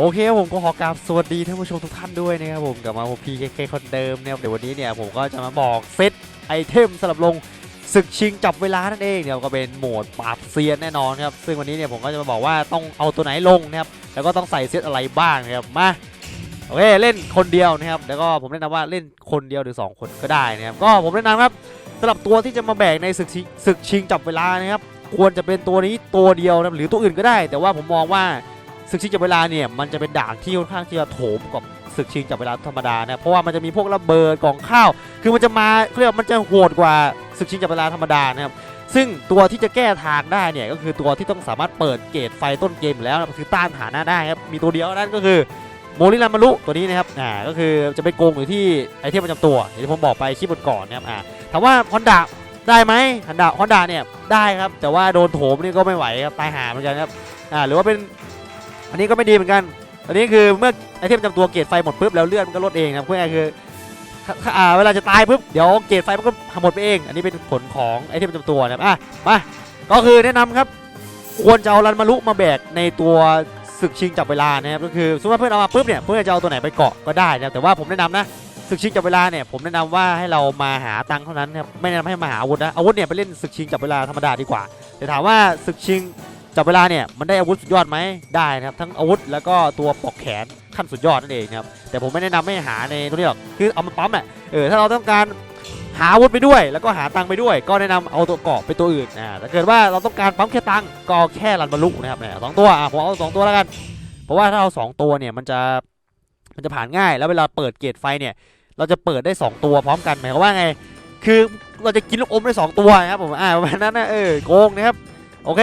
โอเคครับผมก็ขอกราบสวัสดีท่านผู้ชมทุกท่านด้วยนะครับผมกลับมาผมพีเคคนเดิมเนะครับเดี๋ยววันนี้เนี่ยผมก็จะมาบอกเซตไอเทมสำหรับลงศึกชิงจับเวลานั่นเองเนี่ยก็เป็นโหมดปราบเซียนแน่นอนครับซึ่งวันนี้เนี่ยผมก็จะมาบอกว่าต้องเอาตัวไหนลงนะครับแล้วก็ต้องใส่เซตอะไรบ้างนะครับมาโอเคเล่นคนเดียวนะครับแล้วก็ผมแนะนำว่าเล่นคนเดียวหรือสองคนก็ได้นะครับก็ผมแนะนำครับสำหรับตัวที่จะมาแบกในศึกศึกชิงจับเวลานะครับควรจะเป็นตัวนี้ตัวเดียวนะครับหรือตัวอื่นก็ได้ แต่ว่าผมมองว่า ศึกชิงจับเวลาเนี่ยมันจะเป็นด่านที่ค่อนข้างที่จะโถมกับศึกชิงจับเวลาธรรมดานะเพราะว่ามันจะมีพวกระเบิดกล่องข้าว คือมันจะมาเรียกว่ามันจะโหดกว่าศึกชิงจับเวลาธรรมดานะครับซึ่งตัวที่จะแก้ทางได้เนี่ยก็คือตัวที่ต้องสามารถเปิดเกตไฟต้นเกมแล้วนะคือต้านฐานะได้ครับมีตัวเดียวนั่นก็คือโมลิรามารุตัวนี้นะครับอ่าก็คือจะไปโกงอยู่ที่ไอเทมประจำตัวอย่างที่ผมบอกไปคลิปก่อนนะครับอ่าถามว่าฮอนดาได้ไหมฮอนดาฮอนดาเนี่ยได้ครับแต่ว่าโดนโถมนี่ก็ไม่ไหวครับตายหาเหมือนกันครับอ่าหรือว่าเป็น อันนี้ก็ไม่ดีเหมือนกัน อันนี้คือเมื่อไอเทมจำตัวเกรดไฟหมดปุ๊บแล้วเลือดมันก็ลดเองนะครับเพื่อคือถ้าเวลาจะตายปุ๊บเดี๋ยวเกรดไฟมันก็หมดไปเอง อันนี้เป็นผลของไอเทมจำตัวนะครับอะมาก็คือแนะนำครับควรจะเอารันมารุมาแบกในตัวศึกชิงจับเวลานะครับก็คือสมมติว่าเพื่อนเอามาปุ๊บเนี่ยเพื่อนจะเอาตัวไหนไปเกาะก็ได้นะแต่ว่าผมแนะนำนะศึกชิงจับเวลาเนี่ยผมแนะนำว่าให้เรามาหาตังค์เท่านั้นครับไม่แนะนำให้มาหาอาวุธนะอาวุธเนี่ยไปเล่นศึกชิงจับเวลาธรรมดาดีกว่าแต่ถามว่าศึกชิง จับเวลาเนี่ยมันได้อาวุธสุดยอดไหมได้นะครับทั้งอาวุธแล้วก็ตัวปอกแขนขั้นสุดยอดนั่นเองครับแต่ผมไม่แนะนำให้หาในตัวนี้หรอกคือเอามาปั๊มอะเออถ้าเราต้องการหาอาวุธไปด้วย แล้วก็หาตังค์ไปด้วย ก็แนะนำเอาตัวเกาะไปตัวอื่นอ่าถ้าเกิดว่าเราต้องการปั๊มแค่ตังค์ก็แค่รันบรรลุนะครับเนี่ยสองตัวอะผมเอาสองตัวแล้วกัน เพราะว่าถ้าเอาสองตัวเนี่ยมันจะมันจะผ่านง่าย แล้วเวลาเปิดเกตไฟเนี่ย เราจะเปิดได้สองตัวพร้อมกันหมายความว่าไง คือเราจะกินลูกอมได้สองตัวนะครับผมอ่าประมาณนั้นนะเออโกงนะครับโอเค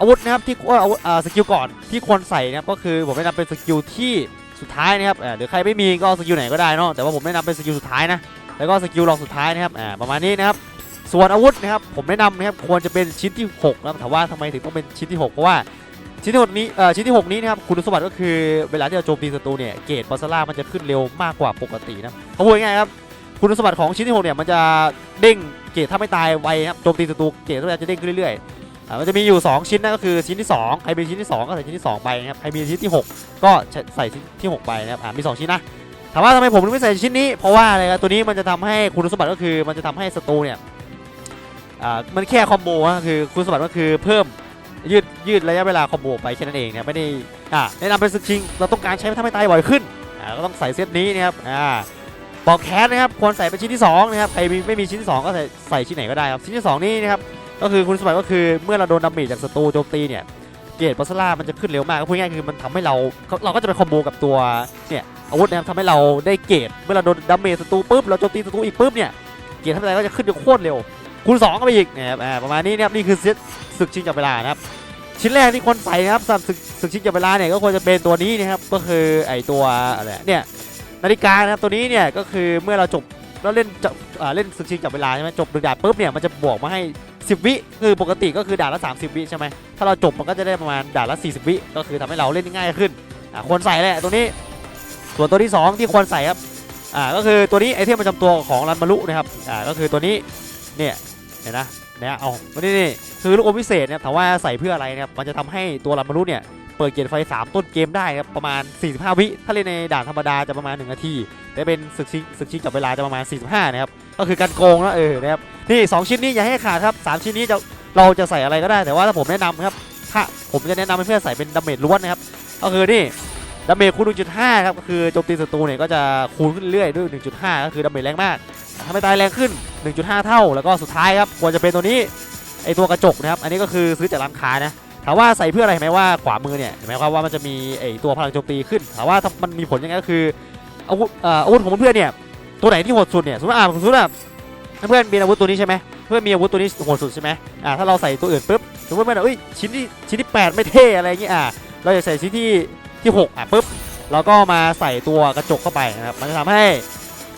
อาวุธนะครับที่อาวุธอ่าสกิลก่อนที่ควรใส่นะครับก็คือผมแนะนำเป็นสกิลที่สุดท้ายนะครับหรือใครไม่มีก็สกิลไหนก็ได้เนาะแต่ว่าผมแนะนำเป็นสกิลสุดท้ายนะแล้วก็สกิลรองสุดท้ายนะครับประมาณนี้นะครับส่วนอาวุธนะครับผมแนะนำนะครับควรจะเป็นชิ้นที่6นะครับแต่ว่าทำไมถึงต้องเป็นชิ้นที่ 6 เพราะว่าชิ้นที่หกนี้เอ่อชิ้นที่ 6 นี้นะครับคุณสมบัติก็คือเวลาที่เราโจมตีศัตรูเนี่ยเกรดบอสซ่ามันจะขึ้นเร็วมากกว่าปกตินะเขาพูดง่ายครับคุณสมบัติของชิ้นที่หกเนี่ยมันจะเด้งเกรดถ้าไม่ตายไวครับโจมตีศัตรูเกรดก็จะเด้งขึ้นเรื่อย มันจะมีอยู่ 2 ชิ้นนั่นก็คือชิ้นที่ 2 ใครมีชิ้นที่ 2 ก็ใส่ชิ้นที่ 2 ไปนะครับ ใครมีชิ้นที่ 6 ก็ใส่ชิ้นที่ 6 ไปนะครับ อ่า มี 2 ชิ้นนะ ถามว่าทำไมผมถึงไม่ใส่ชิ้นนี้ เพราะว่าอะไรครับตัวนี้มันจะทำให้คุณสมบัติก็คือมันจะทำให้ศัตรูเนี่ย อ่า มันแค่คอมโบก็คือคุณสมบัติก็คือเพิ่มยืดยืดระยะเวลาคอมโบไปแค่นั้นเองนะไม่ได้ อ่า แนะนำเป็นศึกชิงเราต้องการใช้ทำให้ตายบ่อยขึ้น อ่า ก็ต้องใส่เซตนี้นะครับ อ่าปอกแคสนะครับ ควรใส่เป็นชิ้นที่2นะครับ ใครไม่มีชิ้นที่สองก็ใส่ใส่ชิ้นไหนก็ได้ครับ ชิ้นที่สองนี้นะครับ ก็คือคุณสมบัติก็คือเมื่อเราโดนดาเมจจากศัตรูโจมตีเนี่ยเกรดบอสล่ามันจะขึ้นเร็วมากก็พูดง่ายคือมันทำให้เราเราก็จะไปคอมโบกับตัวเนี่ยอาวุธนะครับทำให้เราได้เกรดเมื่อเราโดนดาเมจศัตรูปุ๊บเราโจมตีศัตรูอีกปุ๊บเนี่ยเกรดทำอะไรก็จะขึ้นโคตรเร็วคูณ2ก็ไปอีกนะครับประมาณนี้นะครับนี่คือเซตศึกชิงจับเวลานะครับชิ้นแรกที่ควรใส่นะครับสำหรับศึกศึกชิงจับเวลาเนี่ยก็ควรจะเป็นตัวนี้นะครับก็คือไอตัวอะไรเนี่ยนาฬิกานะครับตัวนี้เนี่ยก็คือเมื่อเราจบเราเล่นจะอ่าเล่นศึกชิงจับเวลาใช่ไหมจบหนึ่งดานปุ๊บเนี่ยมันจะบอกมาให้ 10 วิคือปกติก็คือด่านละ 30 วิใช่ไหมถ้าเราจบมันก็จะได้ประมาณด่านละ 40 วิก็คือทำให้เราเล่นง่ายขึ้นอ่าควรใส่แหละตัวนี้ ส่วนตัวที่ 2 ที่ควรใส่ครับอ่าก็คือตัวนี้ไอเทมประจำตัวของรันมารุนะครับอ่าก็คือตัวนี้เนี่ยเห็นนะเนี่ยเอาตัวนี้นี่คือลูกอมพิเศษเนี่ยถามว่าใส่เพื่ออะไรนะครับมันจะทำให้ตัวรันมารุเนี่ยเปิดเกียร์ไฟ 3 ต้นเกมได้ครับประมาณ 45 วิถ้าเล่นในด่านธรรมดาจะประมาณ 1 นาที แต่เป็นศึกชิงศึกชิงจับเวลาจะประมาณ 45 นะครับ ก็คือการโกงแล้วเออนะครับนี่2ชิ้นนี้อย่าให้ขาดครับ3ชิ้นนี้จะเราจะใส่อะไรก็ได้แต่ว่าถ้าผมแนะนำครับถ้าผมจะแนะนำให้เพื่อนใส่เป็นดาเมจล้วนนะครับก็คือนี่ดาเมจคูณ1.5ครับก็คือโจมตีศัตรูเนี่ยก็จะคูณขึ้นเรื่อยด้วย 1.5 ก็คือดาเมจแรงมากทำให้ตายแรงขึ้น 1.5 เท่า แล้วก็สุดท้ายครับควรจะเป็นตัวนี้ไอตัวกระจกนะครับอันนี้ก็คือซื้อจากร้านค้านะถามว่าใส่เพื่ออะไรเห็นไหมว่าขวามือเนี่ยเห็นไหมครับว่ามันจะมีไอตัวพลังโจมตีขึ้นถามว่ามันมีผลยังไงก็คืออาวุธอ่าอาวุธของเพื่อนเนี่ย ตัวไหนที่โหดสุดเนี่ยสมมติอ่าสมมติว่าถ้าเพื่อนมีอาวุธตัวนี้ใช่ไหมเพื่อนมีอาวุธตัวนี้โหดสุดใช่ไหมอ่าถ้าเราใส่ตัวอื่นปุ๊บสมมติเพื่อนเอ้ยชิ้นที่ชิ้นที่ 8 ไม่เท่อะไรอย่างงี้ยอ่าเราอยากใส่ชิ้นที่ที่6อะปุ๊บเราก็มาใส่ตัวกระจกเข้าไปนะครับมันจะทำให้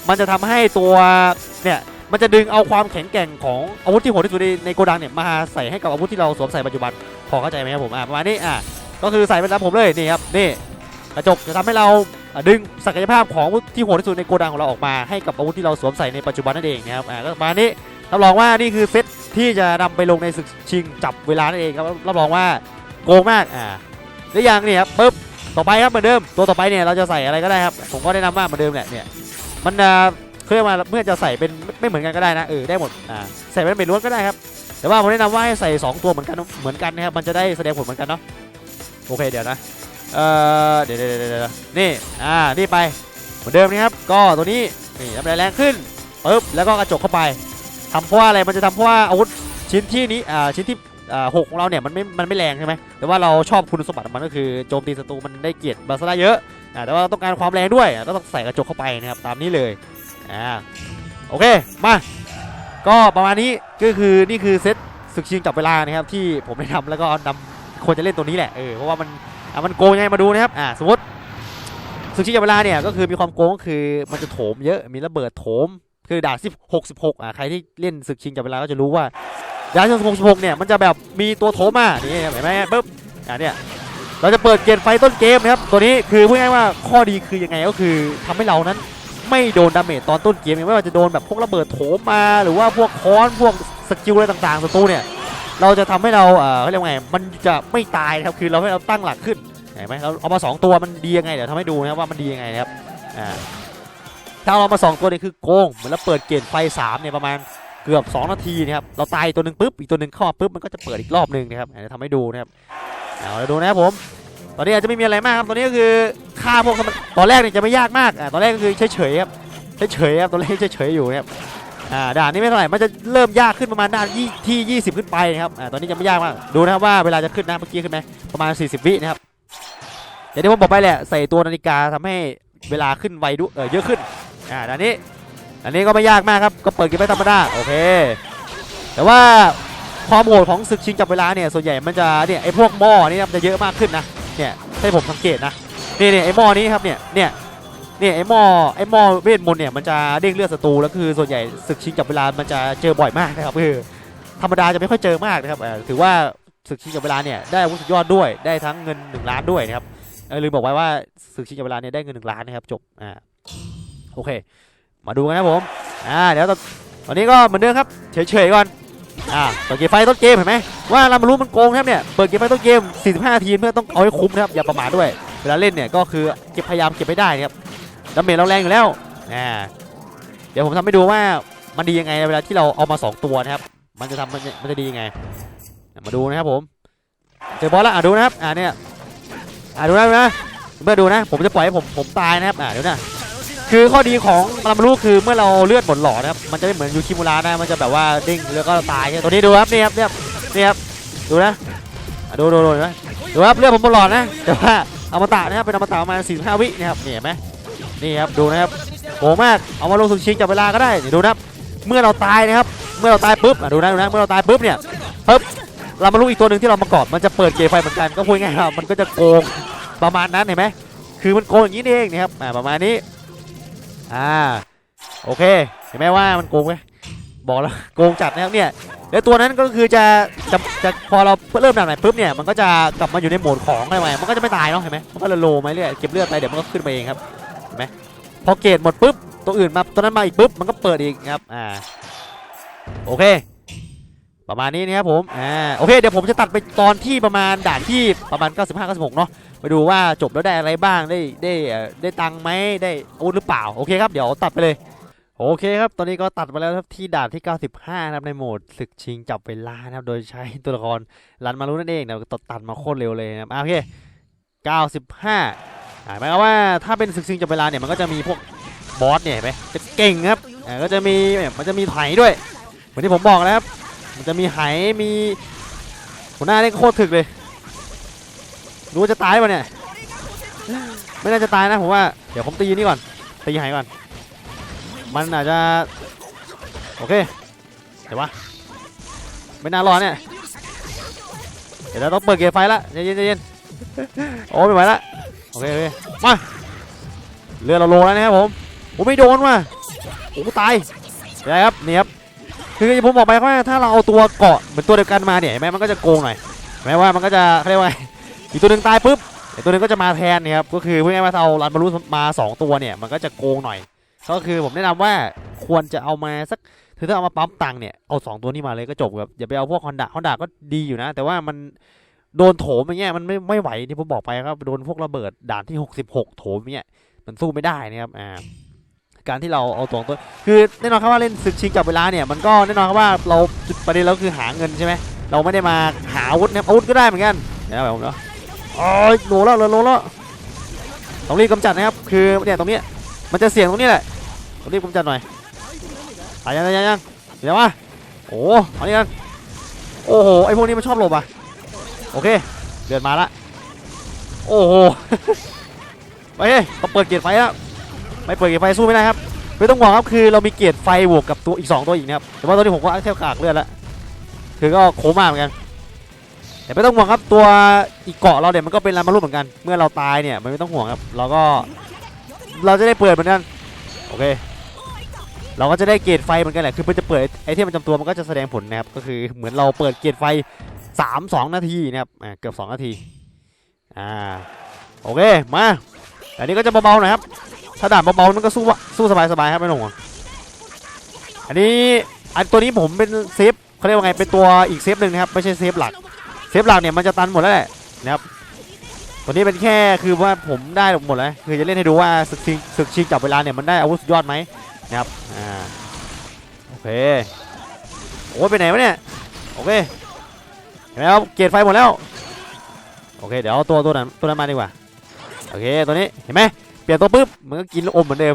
มันจะทำให้ตัวเนี่ยมันจะดึงเอาความแข็งแกร่งของอาวุธที่โหดที่สุดในโกดังเนี่ยมาใส่ให้กับอาวุธที่เราสวมใส่ปัจจุบันพอเข้าใจไหมครับผมอ่าประมาณนี้อ่าก็คือใส่ไปตามผมเลยนี่ครับนี่กระจกจะทำให้เรา ดึงศักยภาพของที่โหดที่สุดในโกดังของเราออกมาให้กับอาวุธที่เราสวมใส่ในปัจจุบันนั่นเองนะครับอ่าก็มานี้รับรองว่านี่คือเซตที่จะนำไปลงในศึกชิงจับเวลานั่นเองครับรับรองว่าโกงมากอ่าและอย่างนี่ครับปุ๊บต่อไปครับเหมือนเดิมตัวต่อไปเนี่ยเราจะใส่อะไรก็ได้ครับผมก็แนะนำว่าเหมือนเดิมแหละเนี่ยมันอ่าเคยกมาเมื่อจะใส่เป็นไม่เหมือนกันก็ได้นะเออได้หมดอ่าใส่เป็นเป็นล้วนก็ได้ครับแต่ว่าผมแนะนำว่าให้ใส่สองตัวเหมือนกันเหมือนกันนะครับมันจะได้แสดงผลเหมือนกันเนาะโอเคเดี๋ยวนะ เออเดี๋ยวเดี๋ยวเดี๋ยวนี่อ่านี่ไปเหมือนเดิมนะครับก็ตัวนี้นี่ทำแรงขึ้นปึ๊บแล้วก็กระจกเข้าไปทำเพราะอะไรมันจะทำเพราะว่าอาวุธชิ้นที่นี้อ่าชิ้นที่อ่าหกของเราเนี่ยมันไม่ มันไม่แรงใช่ไหมแต่ว่าเราชอบคุณสมบัติมันก็คือโจมตีศัตรูมันได้เกียรติบาสลาเยอะอ่าแต่ว่าต้องการความแรงด้วยก็ต้องใส่กระจกเข้าไปนะครับตามนี้เลยอ่าโอเคมาก็ประมาณนี้ก็คือนี่คือเซตศึกชิงจับเวลานะครับที่ผมได้ทำแล้วก็นำควรจะเล่นตัวนี้แหละเออเพราะว่ามัน อะมันโกงยังไงมาดูนะครับอ่าสมมติศึกชิงจับเวลาเนี่ยก็คือมีความโกงก็คือมันจะโถมเยอะมีระเบิดโถมคือด่านสิบหกสิบหกอะใครที่เล่นศึกชิงจับเวลาก็จะรู้ว่าด่านสิบหกสิบหกเนี่ยมันจะแบบมีตัวโถมมานี่เห็นไหมปึ๊บอะเนี่ยเราจะเปิดเกณฑ์ไฟต้นเกมนะครับตัวนี้คือพูดง่ายว่าข้อดีคือยังไงก็คือทำให้เรานั้นไม่โดนดาเมจตอนต้นเกมไม่ว่าจะโดนแบบพวกระเบิดโถมมา หรือว่าพวกค้อนพวกสกิลอะไรต่างๆศัตรูเนี่ยเราจะทำให้เราเอ่อเขาเรียกว่าไงมันจะไม่ตายครับคือเราให้เราตั้งหลักขึ้น เห็นไหมเราเอามาสองตัวมันดียังไงเดี๋ยวทำให้ดูนะครับว่ามันดียังไงนะครับอ่าถ้าเรามาสองตัวเนี่ยคือโกงเหมือนเราเปิดเกณฑ์ไฟสามเนี่ยประมาณเกือบ 2 นาทีนะครับเราตายตัวหนึ่งปุ๊บอีกตัวหนึ่งเข้าปุ๊บมันก็จะเปิดอีกรอบหนึ่งนะครับเดี๋ยวทำให้ดูนะครับเอาเราดูนะครับผมตอนนี้อาจจะไม่มีอะไรมากครับตอนนี้ก็คือฆ่าพวกตอนแรกเนี่ยจะไม่ยากมากอ่าตอนแรกก็คือเฉยๆครับเฉยๆครับตอนแรกเฉยๆอยู่นะครับอ่าด่านนี้ไม่เท่าไหร่มันจะเริ่มยากขึ้นประมาณด่านยี่ที่ 20 ขึ้นไปนะครับอ่าตอนนี้จะไม่ยากมากดูนะครับว่าเวลาจะขึ้นนะเมื่อกี้ขึ้นไหมประมาณ 40 วินะครับ อย่างที่ผมบอกไปแหละใส่ตัวนาฬิกาทำให้เวลาขึ้นไวดูเออเยอะขึ้นอ่าด่านนี้อันนี้ก็ไม่ยากมากครับก็เปิดเกมไปธรรมดาโอเค แต่ว่าความโหดของศึกชิงจับเวลาเนี่ยส่วนใหญ่มันจะเนี่ยไอพวกหม้อนี่มันจะเยอะมากขึ้นนะเนี่ยให้ผมสังเกตนะนี่เนี่ยไอหม้อนี้ครับเนี่ยเนี่ยเนี่ยไอหม้อไอหม้อเวทมนต์เนี่ยมันจะเด้งเลือดศัตรูแล้วคือส่วนใหญ่ศึกชิงจับเวลามันจะเจอบ่อยมากนะครับคือธรรมดาจะไม่ค่อยเจอมากนะครับถือว่าศึกชิงจับเวลาเนี่ยได้อาวุธสุดยอดด้วยได้ทั้งเงิน1ล้านด้วยนะครับ เออลืมบอกไว้ว่าศึกชิงจับเวลาเนี่ยได้เงิน1ล้านนะครับจบอ่าโอเค มาดูกันนะผมอ่าเดี๋ยวตอนตอนนี้ก็เหมือนเดิมครับเฉยๆก่อนอ่าเปิดเกมไฟต้นเกมเห็นไหมว่าเรามารู้มันโกงครับเนี่ยเปิดเกมไฟต้นเกม 45นาทีเพื่อต้องเอาให้คุ้มนะครับอย่าประมาทด้วยเวลาเล่นเนี่ยก็คือเก็บพยายามเก็บให้ได้นะครับดาเมจเราแรงอยู่แล้วอ่าเดี๋ยวผมทำให้ดูว่ามันดียังไงเวลาที่เราเอามา 2 ตัวนะครับ มันจะทำมันจะมันจะดียังไง มาดูนะครับผม เจอบอลแล้วอะดูนะครับอ่าเนี่ย อ่าดูนะดูนะเมื่อดูนะ ผมจะปล่อยให้ผมผมตายนะครับอ่าเดี๋ยวนะคือข้อดีของมารามารุคือเมื่อเราเลือดหมดหลอดนะครับมันจะไม่เหมือนยูคิมุระนะมันจะแบบว่าเด้งแล้วก็ตายใช่ไหมตัวนี้ดูครับนี่ครับนี่ครับนี่ครับดูนะอะดูดูดูนไหมดูครับเลือดผมหมดหลอดนะแต่ว่าอมตะนะครับเป็นอมตะประมาณ45วินะครับนี่เห็นไหมนี่ครับดูนะครับโหมากเอามาลงสุดชิงจับเวลาก็ได้ดูนะครับเมื่อเราตายนะครับเมื่อเราตายปุ๊บอะดูนะดูนะเมื่อเราตายปุ๊บเนี่ยปุ๊บเรามารู้อีกตัวหนึ่งที่เรามากอดมันจะเปิดเกมไฟเหมือนกันก็พูดง่ายๆมันก็จะโกง ประมาณนั้นเห็นไหมคือมันโกงอย่างนี้นี่เองนะครับอ่าประมาณนี้อ่าโอเคเห็นไหมว่ามันโกงไหมบอกแล้วโกงจัดนะครับเนี่ยแล้วตัวนั้นก็คือจะจะจะพอเราเริ่มด่านใหม่ปุ๊บเนี่ยมันก็จะกลับมาอยู่ในโหมดของอะไรใหม่มันก็จะไม่ตายเนาะเห็นไหมมันก็จะโลมาเรื่อยเก็บเลือดไปเดี๋ยวมันก็ขึ้นมาเองครับเห็นไหมพอเกรดหมดปุ๊บตัวอื่นมาตัวนั้นมาอีกปุ๊บมันก็เปิดอีกครับอ่าโอเค ประมาณนี้นะครับผมอ่าโอเคเดี๋ยวผมจะตัดไปตอนที่ประมาณด่านที่ประมาณ 95 96 เนาะ ไปดูว่าจบแล้วได้อะไรบ้างได้ได้ได้ตังค์ไหมได้อาวุธหรือเปล่าโอเคครับเดี๋ยวตัดไปเลยโอเคครับ ตอนนี้ก็ตัดมาแล้วครับที่ด่านที่ 95นะครับในโหมดศึกชิงจับเวลานะครับ โดยใช้ตัวละครรันมารุนั่นเองนะตัดตัดมาโคตรเร็วเลยนะครับโอเค 95หมายความว่าถ้าเป็นศึกชิงจับเวลาเนี่ยมันก็จะมีพวกบอสเนี่ยเห็นไหมจะเก่งครับก็จะมีมันจะมีไถด้วย เหมือนที่ผมบอกแล้วครับ มันจะมีไหมีหัวหน้าเล่นโคตรถึกเลย รู้ว่าจะตายป่ะเนี่ย ไม่น่าจะตายนะผมว่า เดี๋ยวผมตีนี่ก่อน ตีไหก่อน มันอาจจะ โอเค เดี๋ยววะ ไม่น่ารอดเนี่ย เดี๋ยวเราต้องเปิดเกมไฟละเย็นใจเย็นโอ้ไม่ไหวละโอเคโอเคมาเรือเราโลแล้วนะครับผมโอ้ไม่โดนว่ะโอ้ตายเดี๋ยครับนี่ครับคือผมบอกไปว่าถ้าเราเอาตัวเกาะเหมือนตัวเดียวกันมาเนี่ยเห็นไหมมันก็จะโกงหน่อยเห็นไหมว่ามันก็จะเรียกว่า อีกตัวหนึ่งตายปุ๊บอีกตัวหนึ่งก็จะมาแทนเนี่ยครับก็คือเพูดง่ายๆว่าถ้าเอาลันบอลลูมาสองตัวเนี่ยมันก็จะโกงหน่อย ก็คือผมแนะนำว่าควรจะเอามาสักคือถ้าเอามาปั๊มตังค์เนี่ยเอาสองตัวนี้มาเลยก็จบครับอย่าไปเอาพวกฮอนด้าฮอนด้าก็ดีอยู่นะ แต่ว่ามันโดนโถมอย่างเงี้ยมันไม่ไม่ไหวที่ผมบอกไปครับโดนพวกระเบิดด่านที่ 66 โถมอย่างเงี้ยมันสู้ไม่ได้นะครับอ่าการที่เราเอาตัวตัวคือแน่นอนครับว่าเล่นศึกชิงจับเวลาเนี่ยมันก็แน่นอนครับว่าเราประเด็นเราคือหาเงินใช่ไหมเราไม่ได้มาหาอาวุธนะอาวุธก็ได้เหมือนกันเดี๋ยวแบบผมเนาะ อ๋อโหลแล้วโหลแล้วต้องรีบกำจัดนะครับ คือเนี่ยตรงนี้มันจะเสี่ยงตรงนี้แหละต้องรีบกำจัดหน่อยตายยังยังยังเดี๋ยวมาโอ้เอานี่กันโอ้โหไอพวกนี้มันชอบหลบอะโอเคเดือนมาละโอ้โหไปเฮ้ยเปิดเกียร์ไฟแล้วไม่เปิดเกียร์ไฟสู้ไม่ได้ครับไม่ต้องห่วงครับคือเรามีเกียร์ไฟบวกกับตัวอีก 2 ตัวอีกนะครับแต่ว่าตัวนี้ผมก็แค่กากเลือดแล้วคือก็โคม่าเหมือนกัน แต่ไม่ต้องห่วงครับตัวอีกเกาะเราเนี่ยมันก็เป็นรามารุเหมือนกัน เมื่อเราตายเนี่ยมันไม่ต้องห่วงครับ เราก็เราจะได้เปิดเหมือนกันโอเค เราก็จะได้เกียร์ไฟเหมือนกันแหละคือมันจะเปิดไอเทมประจำตัวมันก็จะแสดงผลนะครับก็คือเหมือนเราเปิดเกียร์ไฟสามสองนาทีนะครับอ่าเกือบสองนาทีอ่าโอเคมาอันนี้ก็จะเบาๆหน่อยครับถ้าด่านเบาๆมันก็สู้สู้สบายๆครับไม่ต้องห่วงอันนี้อันตัวนี้ผมเป็นเซฟเขาเรียกว่าไงเป็นตัวอีกเซฟหนึ่งนะครับไม่ใช่เซฟหลัก เซฟหลักเนี่ยมันจะตันหมดแล้วแหละนะครับตัวนี้เป็นแค่คือว่าผมได้หมดแล้วคือจะเล่นให้ดูว่าศึกชิงศึกชิงจับเวลาเนี่ยมันได้อาวุธยอดไหมนะครับอ่าโอเคโอ้ยไปไหนวะเนี่ยโอเคเห็นไหมครับเกียร์ไฟหมดแล้วโอเคเดี๋ยวเอาตัวตัวนั้นตัวนั้นมาดีกว่าโอเคตัวนี้เห็นไหมเปลี่ยนตัวปุ๊บมันก็กินอมเหมือนเดิม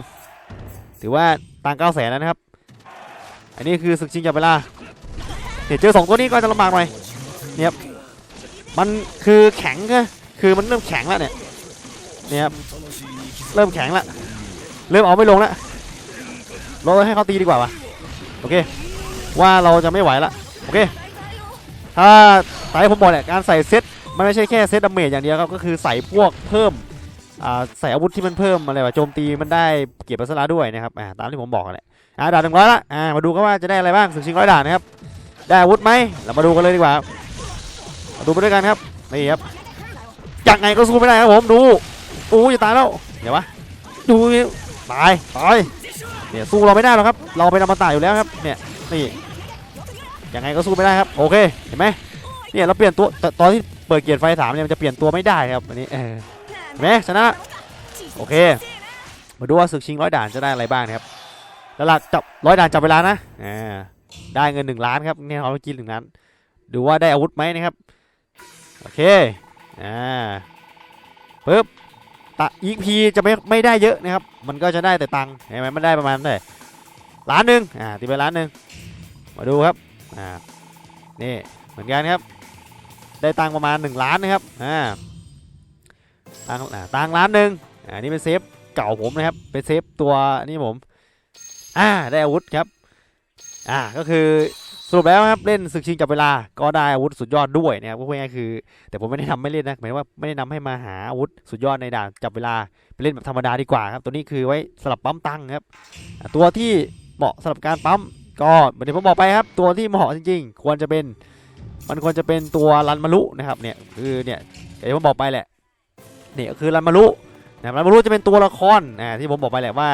ถือว่าตังเก้าแสนแล้วนะครับ อันนี้คือศึกชิงจับเวลาเดี๋ยวเจอสองตัวนี้ก็จะลำบากหน่อยเนี่ยครับ มันคือแข็งก็คือมันเริ่มแข็งแล้วเนี่ยเนี่ยครับเริ่มแข็งแล้วเริ่มเอาไม่ลงแล้วเราให้เขาตีดีกว่าวะโอเค ว่าเราจะไม่ไหวละโอเคถ้าสายผมบอกแหละการใส่เซตมันไม่ใช่แค่เซตดาเมจอย่างเดียวครับก็คือใส่พวกเพิ่มใส่อาวุธที่มันเพิ่มอะไรแบบโจมตีมันได้เกียรติปัสระด้วยนะครับตามที่ผมบอกแหละอ่าด่านหนึ่งร้อยละมาดูกันว่าจะได้อะไรบ้างศึกชิงร้อยด่านนะครับได้อาวุธไหมเรามาดูกันเลยดีกว่า ดูไปด้วยกันครับนี่ครับยังไงก็สู้ไม่ได้ครับผมดูอู้จะตายแล้วเดี๋ยววะดูตายตายเนี่ยสู้เราไม่ได้หรอกครับ เราเป็นอมตะอยู่แล้วครับเนี่ยนี่ยังไงก็สู้ไม่ได้ครับโอเคเห็นไหมเนี่ยเราเปลี่ยนตัวตตอนที่เปิดเกียร์ไฟสามเนี่ยมันจะเปลี่ยนตัวไม่ได้ครับอันนี้เออเห็นไหมชนะโอเค มาดูว่าศึกชิงร้อยด่านจะได้อะไรบ้างนะครับแล้วหลักจับร้อยด่านจับเวลานะอ่าได้เงินหนึ่งล้านครับเนี่ยเราเมื่อกี้หนึ่งล้านดูว่าได้อาวุธไหมนะครับ โอเค อ่าปึ๊บตะอีพีจะไม่ไม่ได้เยอะนะครับ มันก็จะได้แต่ตังค์เห็นไหมมันได้ประมาณเท่าไหร่ล้านหนึ่งอ่าตีไปล้านหนึ่งมาดูครับ อ่า นี่เหมือนกันครับ ได้ตังค์ประมาณ 1 ล้านนะครับ อ่า ตังค์อ่าตังค์ล้านหนึ่งอ่า นี่เป็นเซฟเก่าผมนะครับ เป็นเซฟตัวนี่ผม อ่า ได้อาวุธครับ อ่า ก็คือ รุปแล้วครับเล่นศึกชิงจับเวลาก็ได้อาวุธสุดยอดด้วยนะครับก็พูดง่ายคือ แต่ผมไม่ได้ทำไม่เล่นนะหมายว่าไม่ได้นำให้มาหาอาวุธสุดยอดในด่านจับเวลาไปเล่นแบบธรรมดาดีกว่าครับตัวนี้คือไว้สลับปั๊มตังค์ครับ ตัวที่เหมาะสำหรับการปั๊มก็เหมือนที่ผมบอกไปครับ ตัวที่เหมาะจริง ๆ ควรจะเป็นมันควรจะเป็นตัวรันมารุนะครับเนี่ยคือเนี่ยอย่างที่ผมบอกไปแหละเนี่ยก็คือรันมารุนะรับรันมารุจะเป็นตัวละครนะที่ผมบอกไปแหละว่า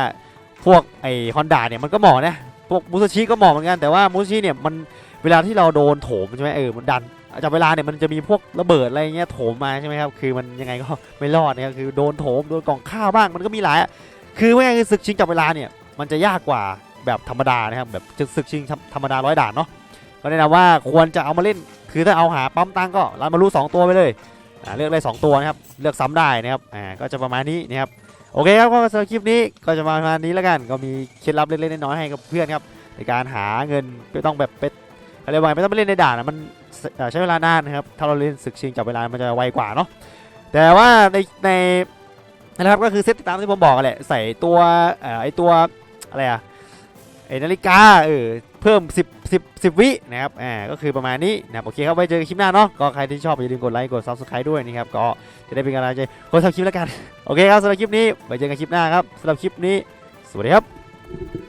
พวกไอฮอนด้าเนี่ยมันก็เหมาะนะ พวกมูซาชิก็เหมาะเหมือนกันแต่ว่ามูซาชิเนี่ยมันเวลาที่เราโดนโถมใช่ไหมเออมันดันจากเวลาเนี่ยมันจะมีพวกระเบิดอะไรเงี้ยโถมมาใช่ไหมครับคือมันยังไงก็ไม่รอดนะครับคือโดนโถมโดนกล่องข้าวบ้างมันก็มีหลายอะคือว่าไงศึกชิงจับเวลาเนี่ยมันจะยากกว่าแบบธรรมดานะครับแบบศึกชิงธรรมดาร้อยด่านเนาะก็แนะนำว่าควรจะเอามาเล่น คือถ้าเอาหาปั๊มตังก็รันมารู้2ตัวไปเลยเลือกได้2ตัวนะครับเลือกซ้ำได้นะครับอ่าก็จะประมาณนี้นะครับ โอเคครับก็สำหรับคลิปนี้ก็จะมาประมาณนี้แล้วกันก็มีเคล็ดลับเล็กๆน้อยๆให้กับเพื่อนครับในการหาเงินไม่ต้องแบบเป็นอะไรวะไม่ต้องไปเล่นในด่านนะมันใช้เวลานานนะครับถ้าเราเล่นศึกชิงจับเวลามันจะไวกว่าเนาะแต่ว่าในในนะครับก็คือเซตตามที่ผมบอกแหละใส่ตัวเอ่อไอตัวอะไรอะไอนาฬิกาเออ เพิ่ม 10 10 10 วินะครับ อ่า ก็คือประมาณนี้นะโอเคครับ ไว้เจอกันคลิปหน้าเนาะ ก็ใครที่ชอบอย่าลืมกดไลค์ กดซับสไคร b e ด้วยนะครับ ก็จะได้เป็นกำลังใจคนทำคลิปแล้วกัน โอเคครับสำหรับคลิปนี้ ไว้เจอกันคลิปหน้าครับสำหรับคลิปนี้ สวัสดีครับ